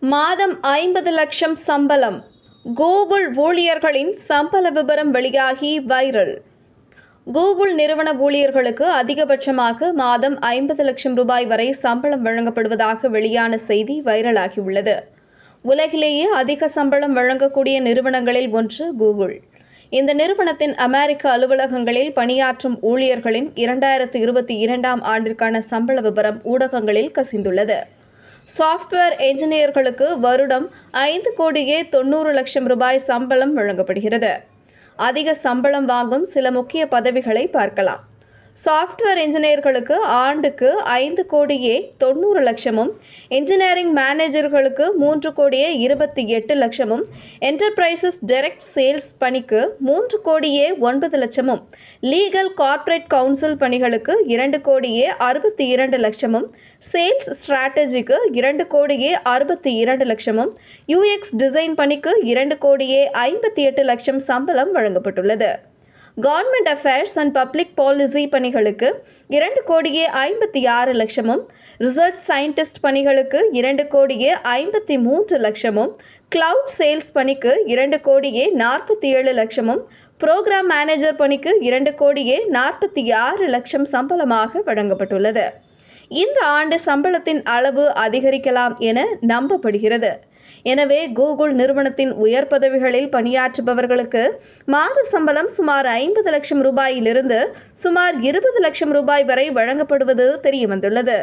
மாதம் ஐம்பது லட்சம் சம்பளம். கூகுள் ஊழியர்களின் சம்பள விபரம் வெளியாகி வைரல். கூகுள் நிறுவன ஊழியர்களுக்கு அதிகபட்சமாக மாதம் ஐம்பது லட்சம் ரூபாய் வரை சம்பளம் வழங்கப்படுவதாக வெளியான செய்தி வைரலாகியுள்ளது. உலகிலேயே அதிக சம்பளம் வழங்கக்கூடிய நிறுவனங்களில் ஒன்று கூகுள். இந்த நிறுவனத்தின் அமெரிக்க அலுவலகங்களில் பணியாற்றும் ஊழியர்களின் இரண்டாயிரத்து இருபத்தி இரண்டாம் ஆண்டிற்கான சம்பள விபரம் ஊடகங்களில் கசிந்துள்ளது. சாஃப்ட்வேர் என்ஜினியர்களுக்கு வருடம் ஐந்து கோடியே தொண்ணூறு லட்சம் ரூபாய் சம்பளம் வழங்கப்படுகிறது. அதிக சம்பளம் வாங்கும் சில முக்கிய பதவிகளை பார்க்கலாம். சாஃப்ட்வேர் இன்ஜினியர்களுக்கு ஆண்டுக்கு ஐந்து கோடியே தொண்ணூறு லட்சமும் இன்ஜினியரிங் மேனேஜர்களுக்கு மூன்று கோடியே இருபத்தி எட்டு லட்சமும் என்டர்பிரைசஸ் டைரக்ட் சேல்ஸ் பணிக்கு மூன்று கோடியே ஒன்பது லட்சமும் லீகல் கார்ப்பரேட் கவுன்சில் பணிகளுக்கு இரண்டு கோடியே அறுபத்தி இரண்டு லட்சமும் சேல்ஸ் ஸ்ட்ராட்டஜிக்கு இரண்டு கோடியே அறுபத்தி இரண்டு லட்சமும் யூஎக்ஸ் டிசைன் பணிக்கு இரண்டு கோடியே ஐம்பத்தி எட்டு லட்சம் சம்பளம் வழங்கப்பட்டுள்ளது. Government affairs and public policy பணிகளுக்கு இரண்டு கோடியே ஐம்பத்தி ஆறு லட்சமும் ரிசர்ச் சயின்டிஸ்ட் பணிகளுக்கு இரண்டு கோடியே ஐம்பத்தி மூன்று லட்சமும் கிளவுட் சேல்ஸ் பணிக்கு இரண்டு கோடியே நாற்பத்தி ஏழு லட்சமும் புரோகிராம் மேனேஜர் பணிக்கு இரண்டு கோடியே நாற்பத்தி ஆறு லட்சம் சம்பளமாக வழங்கப்பட்டுள்ளது. இந்த ஆண்டு சம்பளத்தின் அளவு அதிகரிக்கலாம் என நம்பப்படுகிறது. எனவே கூகுள் நிறுவனத்தின் உயர் பதவிகளில் பணியாற்றுபவர்களுக்கு மாத சம்பளம் சுமார் ஐம்பது லட்சம் ரூபாயிலிருந்து சுமார் இருபது லட்சம் ரூபாய் வரை வழங்கப்படுவது தெரியவந்துள்ளது.